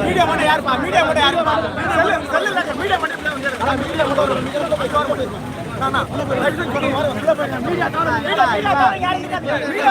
Media மட்டும் யாருப்பா? Media மட்டும் யாருப்பா? செல்லு செல்லு இல்ல மீடியா மட்டும் மீடியா மட்டும் ஒரு மீடியா மட்டும் நானா லைசன்ஸ் பண்ண மாதிரி உள்ள போய் மீடியா தவிர மீடியா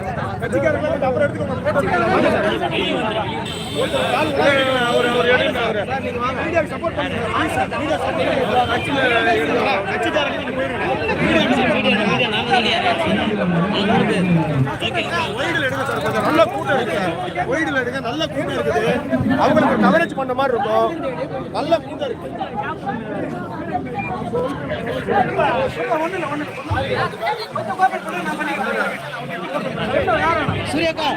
சார் நல்ல கூட்டம் இருக்கு ஒயிடில் எடுங்க நல்ல கூட்டம் இருக்குது அவங்களுக்கு கவரேஜ் பண்ண மாதிரி இருக்கும் நல்ல கூட்டம் இருக்கு சூர்யாக்கா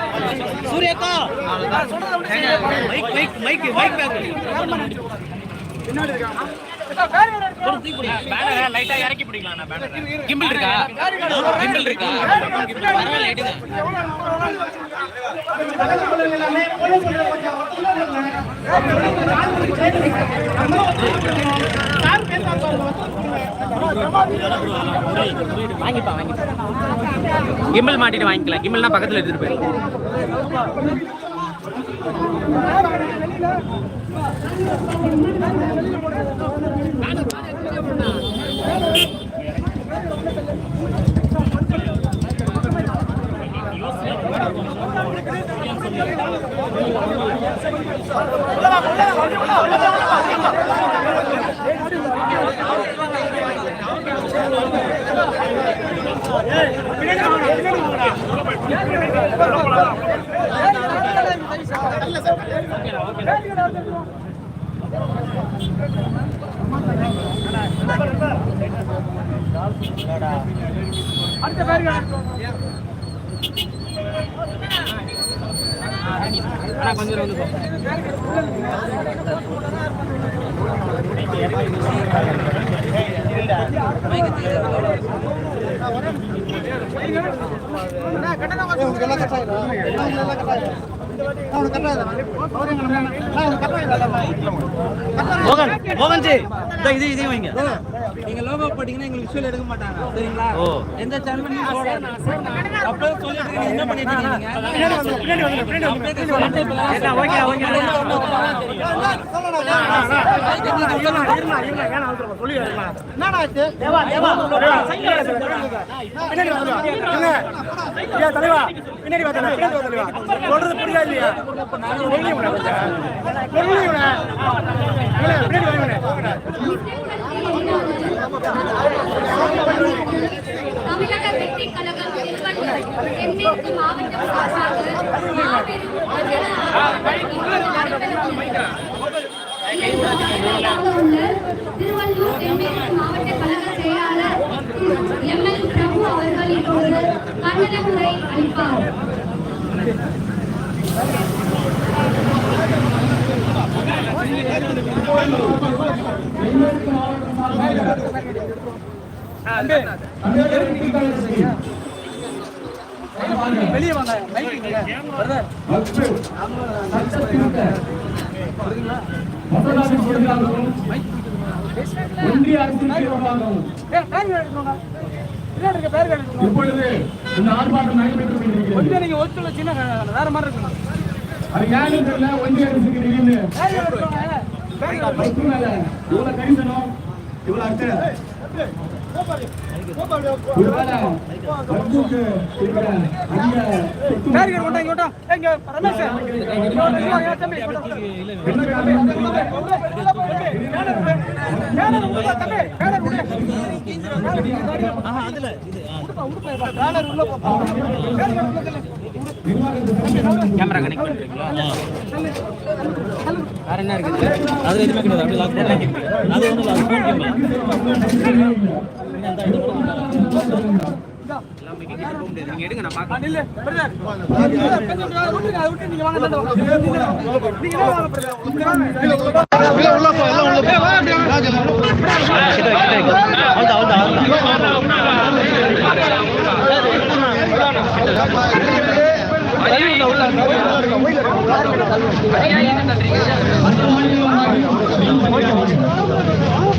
சூர்யாக்கா. மைக் மைக் மைக் மைக் லைட்டா இறக்கி பிடிக்கலாம் கிம்பிள் இருக்கா? கிம்பிள் இருக்கா? பரவாயில்ல. வாங்கிப்பா வாங்கிப்பா. கிம்பிள் மாட்டிட்டு வாங்கிக்கலாம். கிம்பிள்னா பக்கத்துல எடுத்துட்டு அடுத்த போயிடலாம் ஆனால் கொஞ்சம் வந்து மோகன் மோகன்ஜி. இதோ இது இதையும் வைங்க நீங்க லோகோ போட்டீங்கன்னா எங்களுக்கு விஷுவல் எடுக்க மாட்டாங்க சரிங்களா ஓ. எந்த சேனல் நீங்க அப்போ சொல்லிட்டு என்ன பண்ணிட்டு இருக்கீங்க ஓகே ஓகே பின்னாடி சொல்றது புரியா இல்லையா தமிழக வெற்றி கழகம் திருவள்ளூர் தென்மேற்கு மாவட்டம் சார்பாக மாபெரும் திருவள்ளூர் தென்மேற்கு மாவட்ட கழக செயலாளர் எம் எல் பிரபு அவர்கள் இப்பொழுது கண்டன உரை அளிப்பார். ஒன்றிய அரசின் இப்பொழுது இந்த ஆர்ப்பாட்டம் நடைபெற்றுக் கொண்டிருக்கிறது நீங்க ஒத்துழைச்சின்னா வேற மாதிரி இருக்கணும் அது ஏன்னு தெரியல ஒன்றிய அரசுக்கு மேல. இவ்வளவு கரிசனம் இவ்வளவு. அதுல உள்ள கேமரா கனெக்ட் பண்றீங்களா? வேற என்ன இருக்குது? அது எதுவுமே கிடையாது. அப்படியே லாக் பண்ணி அது வந்து லாக் போக முடியாது. நீங்க எடுங்க நான் பார்க்கறேன். இல்ல பிரதர். விட்டு நீங்க வாங்க. நீங்க பிரதர். வாங்க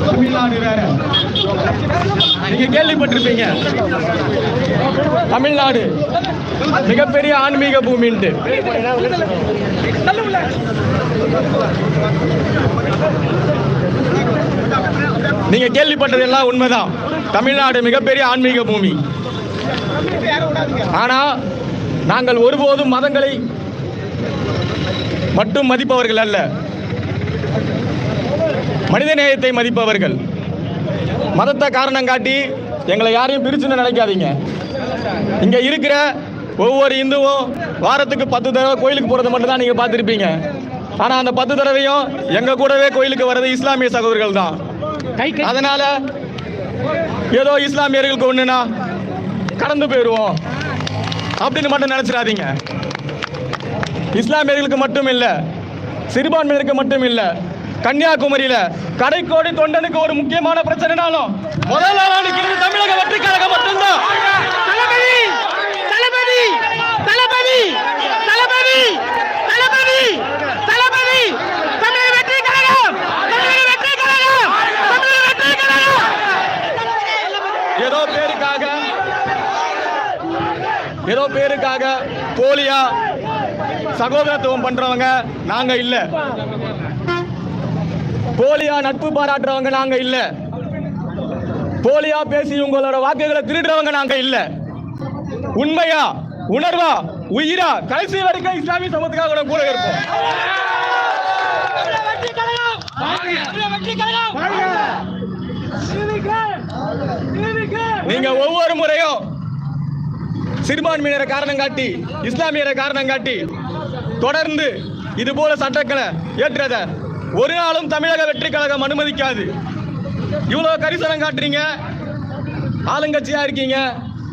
தமிழ்நாடு வேற. நீங்க கேள்விப்பட்டிருப்பீங்க. தமிழ்நாடு மிகப்பெரிய ஆன்மீக பூமின்ட்டு. நீங்க கேள்விப்பட்டதெல்லாம் உண்மைதான். தமிழ்நாடு மிகப்பெரிய ஆன்மீக பூமி. ஆனா நாங்கள் ஒருபோதும் மதங்களை மட்டும் மதிப்பவர்கள் அல்ல. மனிதநேயத்தை மதிப்பவர்கள். மதத்தை காரணம் காட்டி எங்களை யாரையும் பிரிச்சுன்னு நினைக்காதீங்க. இங்க இருக்கிற ஒவ்வொரு இந்துவும் வாரத்துக்கு பத்து தடவை கோயிலுக்கு போறது மட்டும் தான் நீங்க பார்த்துருப்பீங்க. ஆனா அந்த பத்து தடவையும் எங்க கூடவே கோயிலுக்கு வர்றது இஸ்லாமிய சகோதரர்கள் தான். அதனால ஏதோ இஸ்லாமியர்களுக்கு ஒண்ணுனா கடந்து போயிடுவோம். அப்படின்னு மட்டும் நினைச்சிடாதீங்க. இஸ்லாமியர்களுக்கு மட்டும் இல்ல சிறுபான்மையினருக்கு மட்டும் இல்ல கன்னியாகுமரியில கடைக்கோடி தொண்டனுக்கு ஒரு முக்கியமான பிரச்சனைனாலும் முதல் நாளாக இருக்கிறது தமிழக வெற்றி கழகம் மட்டும்தான். தளபதி தளபதி தளபதி தளபதி தளபதி தளபதி தமிழக வெற்றி கழகம் தமிழக வெற்றி கழகம் தமிழக வெற்றி கழகம். ஏதோ பேருக்காக ஏதோ பேருக்காக போலியா சகோதரத்துவம் பண்றவங்க நாங்க இல்ல. போலியா நட்பு பாராட்டுறவங்க நாங்க இல்ல. போலியா பேசி உங்களோட வாக்குகளை திருடுறவங்க நாங்க இல்ல. உண்மையா உணர்வா உயிரா கடைசி வரைக்கும் இஸ்லாமிய சமத்துக்காக கூட இருப்போம். நீங்க ஒவ்வொரு முறையும் சிறுபான்மையினரை காரணம் காட்டி இஸ்லாமியரை காரணம் காட்டி தொடர்ந்து இது போல சட்டங்களை ஏற்றத ஒரு நாளும் தமிழக வெற்றி கழகம் அனுமதிக்காது. இவ்வளோ கரிசனம் காட்டுறீங்க. ஆளுங்கட்சியா இருக்கீங்க.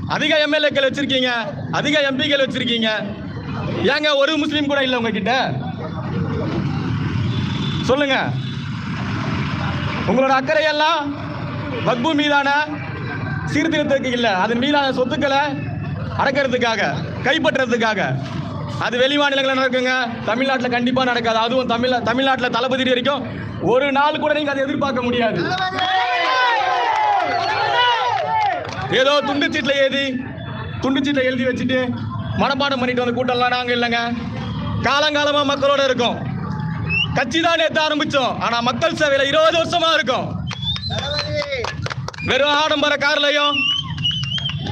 அதிக எம்எல்ஏக்கள் வச்சிருக்கீங்க. அதிக எம்பிக்கள் வச்சிருக்கீங்க. ஏங்க ஒரு முஸ்லீம் கூட இல்லை உங்ககிட்ட? சொல்லுங்க. உங்களோட அக்கறையெல்லாம் மக்பு மீதான சீர்திருத்தத்துக்கு இல்லை. அதன் மீதான சொத்துக்களை அடக்கிறதுக்காக கைப்பற்றுறதுக்காக அது வெளி மாநிலங்களில் நடக்குங்க. தமிழ்நாட்டில் கண்டிப்பாக நடக்காது. அதுவும் தமிழ் தமிழ்நாட்டில் தளபதி வரைக்கும் ஒரு நாள் கூட நீங்கள் அதை எதிர்பார்க்க முடியாது. ஏதோ துண்டுச்சீட்டில் எழுதி துண்டுச்சீட்டில் எழுதி வச்சுட்டு மனப்பாடம் பண்ணிட்டு வந்த கூட்டம்லாம் நாங்கள் இல்லைங்க. காலங்காலமாக மக்களோட இருக்கோம். கட்சி தான் நேற்று ஆரம்பித்தோம் ஆனால் மக்கள் சேவையில் இருபது வருஷமாக இருக்கும். வெறும் ஆடம்பர கார்லயும்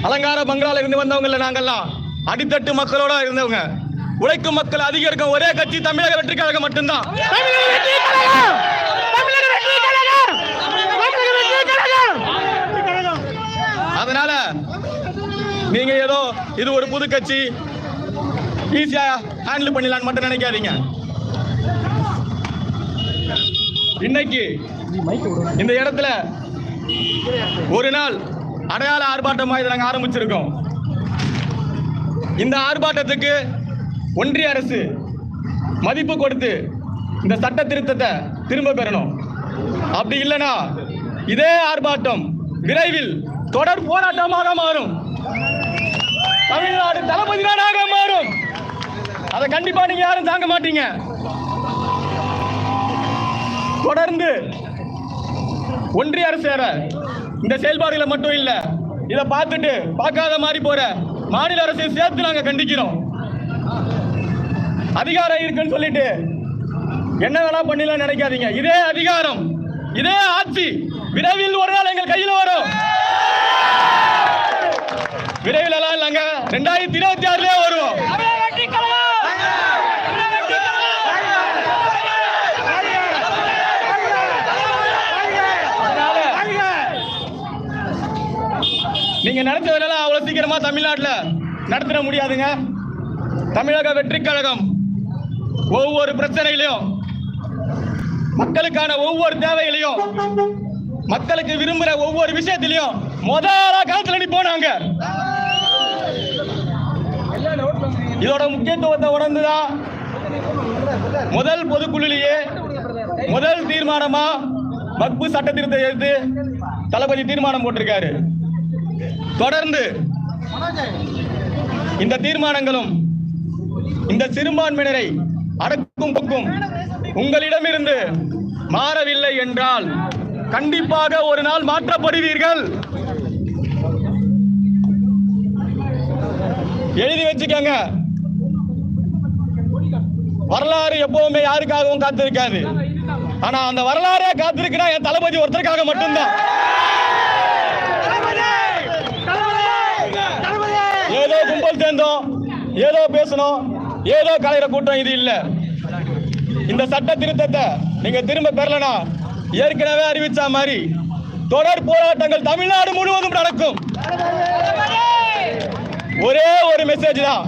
அலங்கார பங்களால இருந்து வந்தவங்கள இல்ல நாங்கெல்லாம். அடித்தட்டு மக்களோட இருந்தவங்க. உழைக்கும் மக்கள் அதிகம் இருக்கும். ஒரே கட்சி தமிழக வெற்றி கழகம் மட்டும்தான். அதனால நீங்க ஏதோ இது ஒரு புது கட்சி. ஈஸியா ஹேண்டில் பண்ணிடலான்னு மட்டும் நினைக்காதீங்க. இன்னைக்கு இந்த இடத்துல ஒரு நாள் அடையாள ஆர்ப்பாட்டமாக இதை நாங்கள் ஆரம்பிச்சிருக்கோம். இந்த ஆர்ப்பாட்டத்துக்கு ஒன்றிய அரசு மதிப்பு கொடுத்து இந்த சட்ட திருத்தத்தை திரும்ப பெறணும். அப்படி இல்லைன்னா இதே ஆர்ப்பாட்டம் விரைவில் தொடர் போராட்டமாக மாறும். தமிழ்நாடு தளபதி நாடாக மாறும். அதை கண்டிப்பா நீங்க யாரும் தாங்க மாட்டீங்க. தொடர்ந்து ஒன்றிய அரசு இந்த செயல்பாடுகளை மட்டும் இல்ல இதை பார்த்துட்டு பார்க்காத மாதிரி போற மாநில அரசை சேர்த்து நாங்க கண்டிக்கிறோம். அதிகாரம் இருக்குன்னு சொல்லிட்டு என்ன வேணா பண்ணலாம் நினைக்காதீங்க. இதே அதிகாரம் இதே ஆட்சி விரைவில் ஒரு நாள் எங்கள் கையில் வரும். விரைவில் எல்லாம் இல்லைங்க ரெண்டாயிரத்தி இருபத்தி ஆறுலயே வருவோம். நீங்க நடத்துறதுனால அவ்வளவு சீக்கிரமா தமிழ்நாட்டுல நடத்திட முடியாதுங்க. தமிழக வெற்றி கழகம் ஒவ்வொரு பிரச்சனையிலையும் மக்களுக்கான ஒவ்வொரு தேவைகளையும் மக்களுக்கு விரும்புற ஒவ்வொரு விஷயத்திலையும் முதல காலத்துல நீ போனாங்க. இதோட முக்கியத்துவத்தை உணர்ந்துதான் முதல் பொதுக்குழுலேயே முதல் தீர்மானமா வக்பு சட்ட திருத்தத்தை எடுத்து தளபதி தீர்மானம் போட்டிருக்காரு. தொடர்ந்து இந்த தீர்மானங்களும் இந்த சிறுபான்மையினரை அடக்கும் பக்கும் உங்களிடமிருந்து மாறவில்லை என்றால் கண்டிப்பாக ஒரு நாள் மாற்றப்படுவீர்கள். எழுதி வச்சுக்கங்க. வரலாறு எப்பவுமே யாருக்காகவும் காத்திருக்காது. ஆனா அந்த வரலாறே காத்திருக்கிறா என் தளபதி ஒருத்தருக்காக மட்டும்தான். ஏதோ கும்பல் சேர்ந்தோம் ஏதோ பேசணும் ஏதோ கலைகிற கூட்டம் இது இல்லை. இந்த சட்ட திருத்தத்தை நீங்க திரும்ப பெறலனா ஏற்கனவே அறிவிச்ச மாதிரி தொடர் போராட்டங்கள் தமிழ்நாடு முழுவதும் நடக்கும். ஒரே ஒரு மெசேஜ் தான்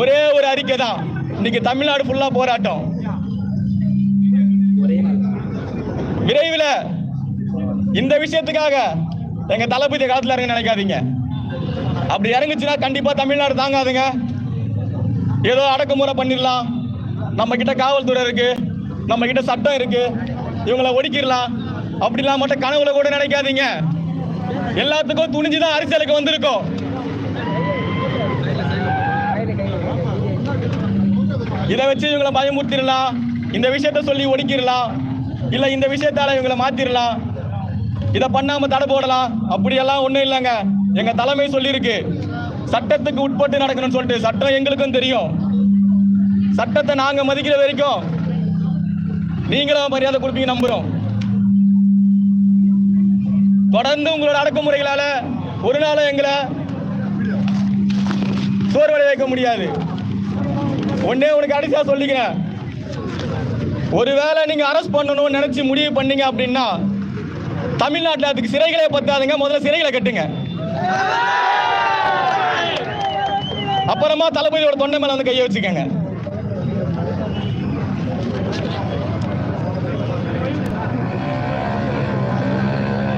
ஒரே ஒரு அறிக்கை தான். இன்னைக்கு தமிழ்நாடு ஃபுல்லா போராட்டம். விரைவில் இந்த விஷயத்துக்காக எங்க தளபதி காலத்துல இருக்க நினைக்காதீங்க. அப்படி இறங்குச்சுன்னா கண்டிப்பா தமிழ்நாடு தாங்காதுங்க. ஏதோ அடக்குமுறை பண்ணிடலாம். நம்ம கிட்ட காவல்துறை இருக்கு. நம்ம கிட்ட சட்டம் இருக்கு. இவங்களை ஒடுக்கிடலாம். அப்படிலாம் மட்டும் கனவுல கூட நினைக்காதீங்க. எல்லாத்துக்கும் துணிஞ்சுதான் அரசியலுக்கு வந்திருக்கோம். இதை வச்சு இவங்களை பயமுறுத்திடலாம். இந்த விஷயத்த சொல்லி ஒடுக்கிடலாம். இல்ல இந்த விஷயத்தால இவங்களை மாத்திரலாம் இதை பண்ணாம தடை போடலாம். அப்படியெல்லாம் ஒண்ணும் இல்லைங்க. எங்க தலைமை சொல்லியிருக்கு சட்டத்துக்கு உட்பட்டு நடக்கணும்னு சொல்லிட்டு சட்டம் எங்களுக்கும் தெரியும். சட்டத்தை நாங்க மதிக்கிற வரைக்கும் நீங்களும் மரியாதை கொடுப்பீங்க நம்புறோம். தொடர்ந்து உங்களோட அடக்குமுறைகளால ஒரு நாளும் எங்களை சோர்வடை வைக்க முடியாது. ஒன்னே உனக்கு கடைசியா சொல்லிக்கிறேன். ஒருவேளை நீங்க அரெஸ்ட் பண்ணணும்னு நினைச்சு முடிவு பண்ணீங்க அப்படின்னா தமிழ்நாட்டில் அதுக்கு சிறைகளே பத்தாதுங்க. முதல்ல சிறைகளை கட்டுங்க. அப்புறமா தளபதியோட தொண்டை மேல வந்து கையை வச்சுக்கோங்க.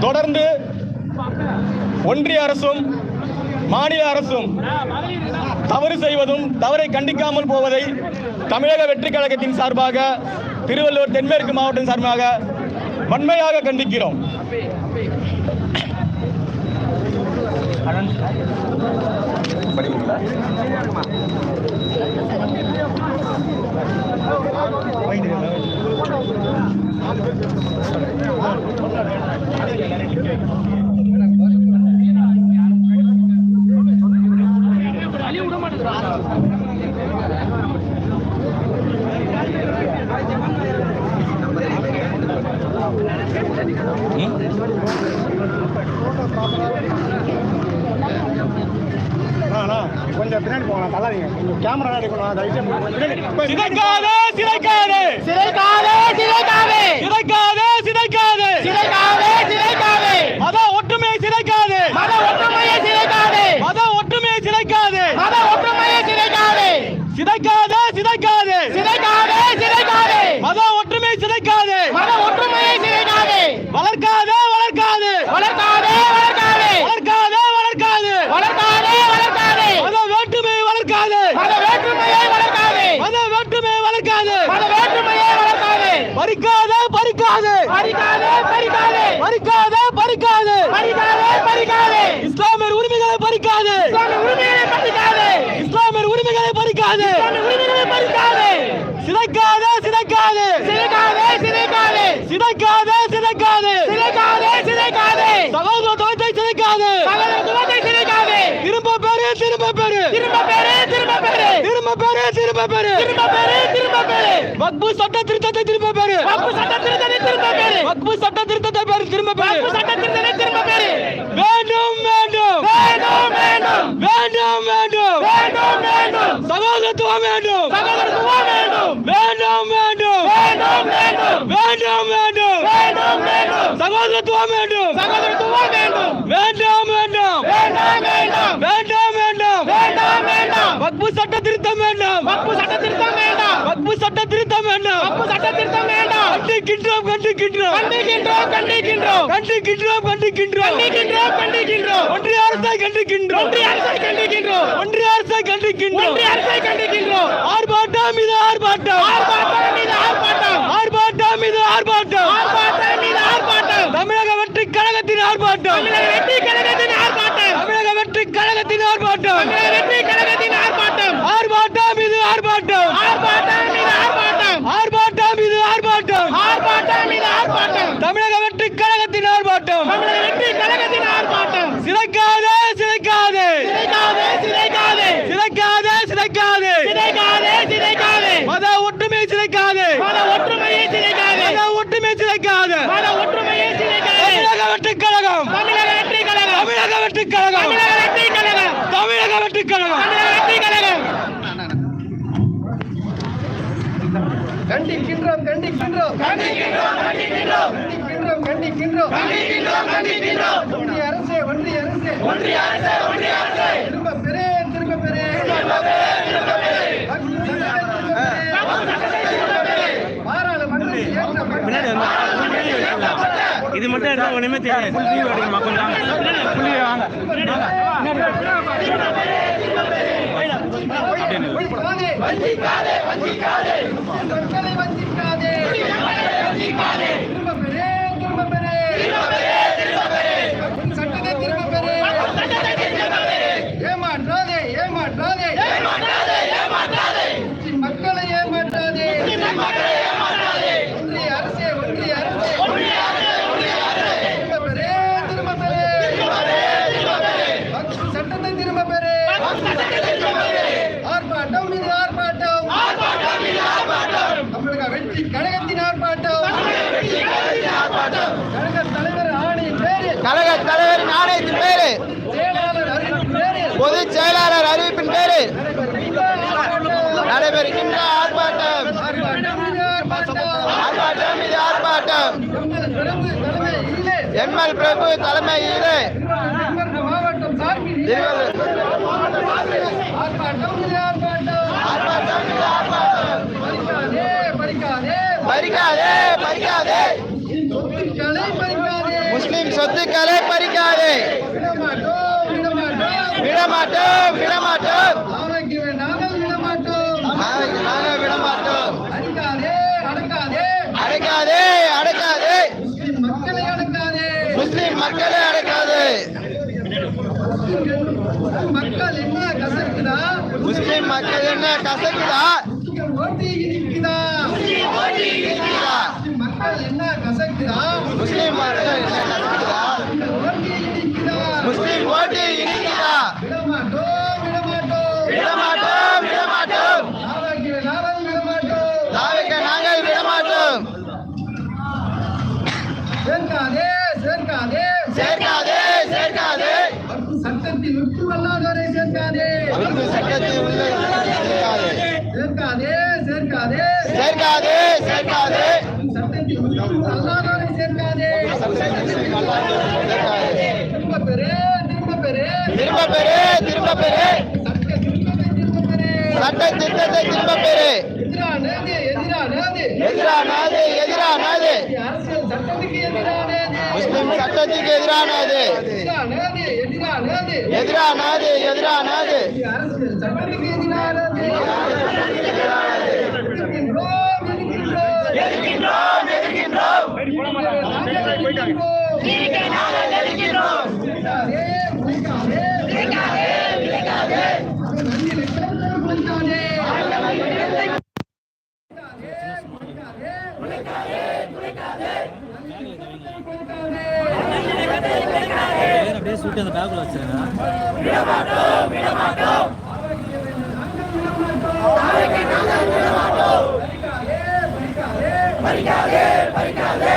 தொடர்ந்து ஒன்றிய அரசும் மாநில அரசும் தவறு செய்வதும் தவறை கண்டிக்காமல் போவதை தமிழக வெற்றி கழகத்தின் சார்பாக திருவள்ளூர் தென்மேற்கு மாவட்டம் சார்பாக வன்மையாக கண்டிக்கிறோம். படிக்கல அழிய விட மாட்டேங்கிறான் பின்னாடி போகலாம் தள்ளாதீங்க. கொஞ்சம் கேமரா எடுக்கணும் தயவுசெய்து திரும்ப பெரு திரும்ப பெறு திரும்ப பெறு வக்பு சட்ட திருத்தத்தை திரும்ப பெரு வக்பு சட்ட திருத்தத்தை திரும்ப பெறு வக்பு சட்ட திருத்தத்தை பெரு திரும்ப பெரு வக்பு சட்ட திருத்தத்தை திரும்ப பெறு வேண்டும் வேண்டும். வேண்டும் வேண்டும். வேண்டும் வேண்டும். வேண்டும் வேண்டும். சகோதரத்துவம் வேண்டும். சகோதரத்துவம் வேண்டும் வேண்டும். வேண்டும் வேண்டும். வேண்டும் வேண்டும். வேண்டும் வேண்டும். சகோதரத்துவம் வேண்டும். சகோதரத்துவம் வேண்டும். வேண்டாம் வேண்டாம். வேண்டாம் வேண்டாம். வேண்டாம் வேண்டாம். வேண்டாம் வேண்டாம். வக்பு சட்ட திருத்தம் வேண்டாம். வக்பு சட்ட திருத்தம் வேண்டாம். வக்பு சட்ட திருத்தம் வேண்டாம். வக்பு சட்ட திருத்தம் வேண்டாம். கண்டிக்கின்றோம் கண்டிக்கின்றோம். கண்டிக்கின்றோம் கண்டிக்கின்றோம். கண்டிக்கின்றோம் கண்டிக்கின்றோம். கண்டிக்கின்றோம் கண்டிக்கின்றோம். ஒன்றிய அரசை கண்டிக்கின்றோம். ஒன்றிய அரசை கண்டிக்கின்றோம். ஒன்றிய அரசை கண்டிக்கின்றோம். ஒன்றிய அரசை கண்டிக்கின்றோம். ஆர்ப்பாட்டம் இது ஆர்ப்பாட்டம். ஆர்ப்பாட்டம் கழகம். தமிழக வெற்றி கழகம். தமிழக வெற்றி கழகம். தமிழக வெற்றி கழகம். தமிழக வெற்றி கழகம். தமிழக இது மட்டும் எடுத்தா ஒண்ணுமே தெரியாது. ஃபுல் வியூ எடுக்கணுமா கொஞ்சம் ஃபுல் வியூ வாங்க. வஞ்சிக்காதே வஞ்சிக்காதே. வஞ்சிக்காதே வஞ்சிக்காதே. எம்எல் பிரபு தலைமையிலே பறிக்காதே பறிக்காதே முஸ்லிம் சொத்துக்களை பறிக்காதே விடமாட்டோம் விடமாட்டோம் மக்கள் என்ன கசக்குதா? மக்கள் என்ன கசக்குதா? முஸ்லிம் மக்கள் என்ன கசக்குதா? திரும்ப பெறு சட்ட திட்டத்தை திரும்ப பெறு எதிரானது எதிரானது. முஸ்லிம் சட்டத்துக்கு எதிரானது. எதிரானது எதிரானது. எதிர்க்கின்றோம். எதிர்க்கின்றோம். அப்படியே சுட்டு அந்த பேக்கில் வச்சிருங்க. பறிக்காதே பறிக்காதே.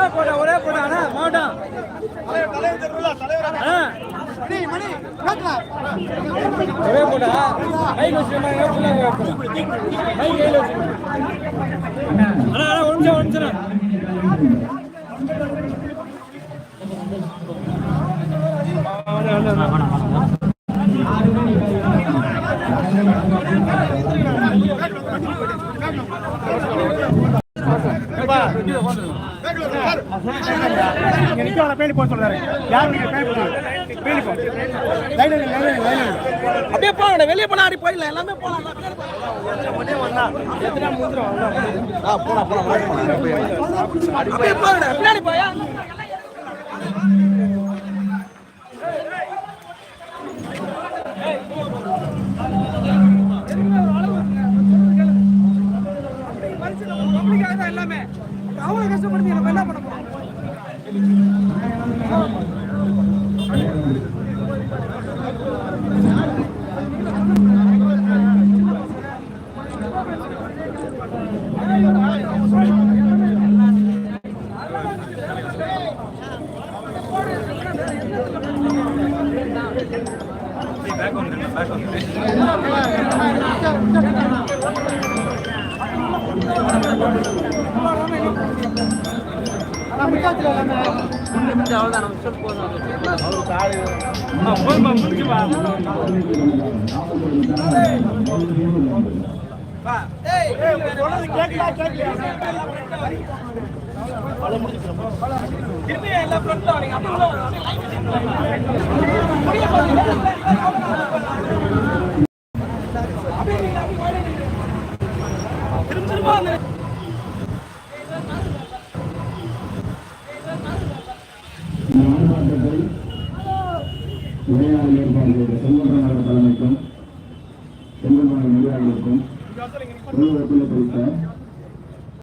ஒரே போட்டா ஒரே போட்டா அண்ணா மாவட்டம். ஒரே போட்டா மைக் வச்சுக்கோங்க ஃபுல்லாக மைக் கையில் வச்சுக்கோங்க அண்ணா அண்ணா ஒரு நிமிஷம் ஒரு நிமிஷம் இங்க நிக்க பேணி போக சொல்றாரு யாரு நீங்க பேணி போக பேணி போ லைன் லைன் லைன் அப்படியே போங்க வெளியே போனா அப்படி போயிடலாம் எல்லாமே போலாம் அப்படியே போங்க பின்னாடி போயா எல்லாமே அவ்வளவு கஷ்டப்படுத்தி நம்ம என்ன பண்ண போறோம் மாவட்டத்தில் விளையாட்டு ஏற்பாடு செய்த செல்வகுமார் தலைமைக்கும் செல்வகுமார் நிர்வாகிகளுக்கும் ஒத்துழைப்பு குறித்த